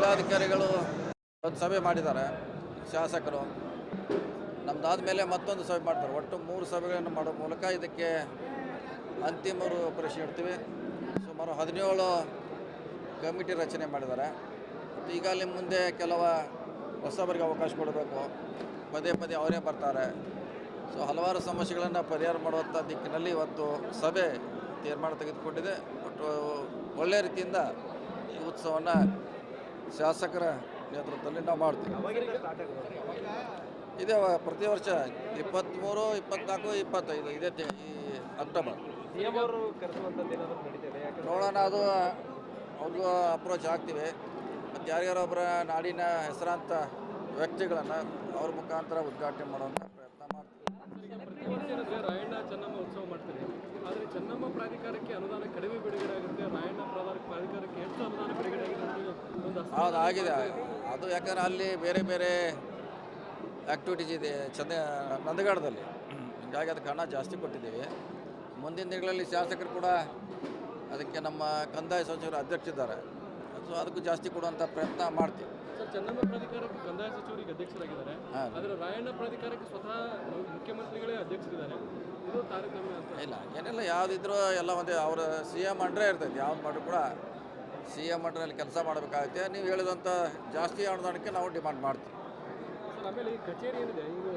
ಜಿಲ್ಲಾಧಿಕಾರಿಗಳು ಒಂದು ಸಭೆ ಮಾಡಿದ್ದಾರೆ. ಶಾಸಕರು ನಮ್ದಾದ ಮೇಲೆ ಮತ್ತೊಂದು ಸಭೆ ಮಾಡ್ತಾರೆ. ಒಟ್ಟು ಮೂರು ಸಭೆಗಳನ್ನು ಮಾಡೋ ಮೂಲಕ ಇದಕ್ಕೆ ಅಂತಿಮ ರೂಪರೇಷೆ ಇಡ್ತೀವಿ. ಸುಮಾರು ಹದಿನೇಳು ಕಮಿಟಿ ರಚನೆ ಮಾಡಿದ್ದಾರೆ. ಮತ್ತು ಈಗ ಅಲ್ಲಿ ಮುಂದೆ ಕೆಲವ ಹೊಸಬರಿಗೆ ಅವಕಾಶ ಕೊಡಬೇಕು. ಪದೇ ಪದೇ ಅವರೇ ಬರ್ತಾರೆ. ಸೊ ಹಲವಾರು ಸಮಸ್ಯೆಗಳನ್ನು ಪರಿಹಾರ ಮಾಡುವಂಥ ದಿಕ್ಕಿನಲ್ಲಿ ಇವತ್ತು ಸಭೆ ತೀರ್ಮಾನ ತೆಗೆದುಕೊಂಡಿದೆ. ಒಟ್ಟು ಒಳ್ಳೆಯ ರೀತಿಯಿಂದ ಈ ಉತ್ಸವವನ್ನು ಶಾಸಕರ ನೇತೃತ್ವದಲ್ಲಿ ನಾವು ಮಾಡ್ತೀವಿ. ಇದೇ ಪ್ರತಿ ವರ್ಷ ಇಪ್ಪತ್ತ್ಮೂರು ಇಪ್ಪತ್ನಾಲ್ಕು, ಇಪ್ಪತ್ತೈದು ಇದೇ ತಿ- ಈ ಅಕ್ಟೋಬರ್. ನೋಡೋಣ ಅದು, ಅವ್ರಿಗೂ ಅಪ್ರೋಚ್ ಆಗ್ತೀವಿ. ಮತ್ತು ಯಾರ್ಯಾರೋ ಒಬ್ಬರ ನಾಡಿನ ಹೆಸರಾಂತ ವ್ಯಕ್ತಿಗಳನ್ನು ಅವ್ರ ಮುಖಾಂತರ ಉದ್ಘಾಟನೆ ಮಾಡುವಂಥ ಪ್ರಯತ್ನ ಮಾಡ್ತೀವಿ. ರಾಯಣ್ಣ ಚೆನ್ನಮ್ಮ ಉತ್ಸವ ಮಾಡ್ತೀವಿ ಆದರೆ ಚೆನ್ನಮ್ಮ ಪ್ರಾಧಿಕಾರಕ್ಕೆ ಅನುದಾನ ಕಡಿಮೆ ಬಿಡುಗಡೆ ಆಗುತ್ತೆ, ರಾಯಣ್ಣ ಪ್ರಾಧಿಕಾರಕ್ಕೆ ಹೆಚ್ಚು ಅನುದಾನ ಬಿಡುಗಡೆ ಆಗಿದೆ ಅಂತ ಒಂದು ಅಸಮಾಧಾನ ಹೌದು ಆಗಿದೆ ಅದು ಯಾಕಂದ್ರೆ ಅಲ್ಲಿ ಬೇರೆ ಬೇರೆ ಆ್ಯಕ್ಟಿವಿಟೀಸ್ ಇದೆ ಚಂದ ನಂದಗಾಡದಲ್ಲಿ. ಹೀಗಾಗಿ ಅದಕ್ಕೆ ಹಣ ಜಾಸ್ತಿ ಕೊಟ್ಟಿದ್ದೀವಿ. ಮುಂದಿನ ದಿನಗಳಲ್ಲಿ ಶಾಸಕರು ಕೂಡ ಅದಕ್ಕೆ ನಮ್ಮ ಕಂದಾಯ ಸಚಿವರು ಅಧ್ಯಕ್ಷರಿದ್ದಾರೆ. ಸೊ ಅದಕ್ಕೂ ಜಾಸ್ತಿ ಕೊಡುವಂಥ ಪ್ರಯತ್ನ ಮಾಡ್ತೀವಿ. ಸರ್ ಚೆನ್ನಮ್ಮ ಪ್ರಾಧಿಕಾರಕ್ಕೆ ಕಂದಾಯ ಸಚಿವರಿಗೆ ಅಧ್ಯಕ್ಷರಾಗಿದ್ದಾರೆ. ಆದರೆ ರಾಯಣ್ಣ ಪ್ರಾಧಿಕಾರಕ್ಕೆ ಸ್ವತಃ ಮುಖ್ಯಮಂತ್ರಿಗಳೇ ಅಧ್ಯಕ್ಷರಿದ್ದಾರೆ. ಇದು ತಾರತಮ್ಯ ಅಂತ. ಇಲ್ಲ ಏನಿಲ್ಲ ಯಾವುದಿದ್ರೂ ಎಲ್ಲ ಒಂದೇ ಅವ್ರ ಸಿ ಎಂ ಅಂಡ್ರೆ ಇರ್ತೈತಿ. ಯಾವ್ದು ಮಾಡಿದ್ರು ಕೂಡ ಸಿ ಎಂ ಮಟ್ಟದಲ್ಲಿ ಕೆಲಸ ಮಾಡಬೇಕಾಗುತ್ತೆ. ನೀವು ಹೇಳಿದಂಥ ಜಾಸ್ತಿ ಅನುದಾನಕ್ಕೆ ನಾವು ಡಿಮಾಂಡ್ ಮಾಡ್ತೀವಿ. ಸರ್ ಆಮೇಲೆ ಈ ಕಚೇರಿ ಏನಿದೆ? ಇದು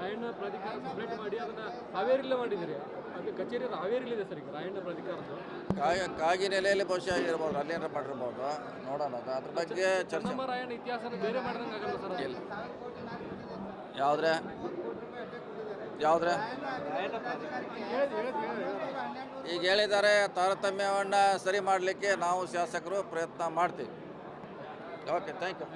ರಾಯಣ್ಣ ಪ್ರಾಧಿಕಾರ ಸಪ್ರೇಟ್ ಮಾಡಿ ಅದನ್ನ ಹಾವೇರಿಲೇ ಮಾಡಿದ್ದೀರಿ. ಅದು ಕಚೇರಿ ಅದು ಹಾವೇರಿಲಿದೆ ಸರ್ ಈಗ ರಾಯಣ್ಣ ಪ್ರಾಧಿಕಾರದ್ದು. ಕಾಯಿ ಕಾಗಿ ನೆಲೆಯಲ್ಲಿ ಬಹುಶಃ ಇರ್ಬೋದು ಏನಾರ ಮಾಡಿರ್ಬೋದು. ನೋಡೋಣ ಅದು. ಅದ್ರ ಬಗ್ಗೆ ಚರ್ಚೆ ರಾಯಣ್ಣ ಇತಿಹಾಸನ ಬೇರೆ ಮಾಡ್ದಂಗೆ ಆಗಲ್ಲ ಸರ್ ಇಲ್ಲ. ಯಾವುದ್ರೆ? ಯಾವುದ್ರೆ. ಈಗ ಹೇಳಿದ್ದಾರೆ ತಾರತಮ್ಯವನ್ನು ಸರಿ ಮಾಡಲಿಕ್ಕೆ ನಾವು ಶಾಸಕರು ಪ್ರಯತ್ನ ಮಾಡ್ತೀವಿ ಓಕೆ ಥ್ಯಾಂಕ್ ಯು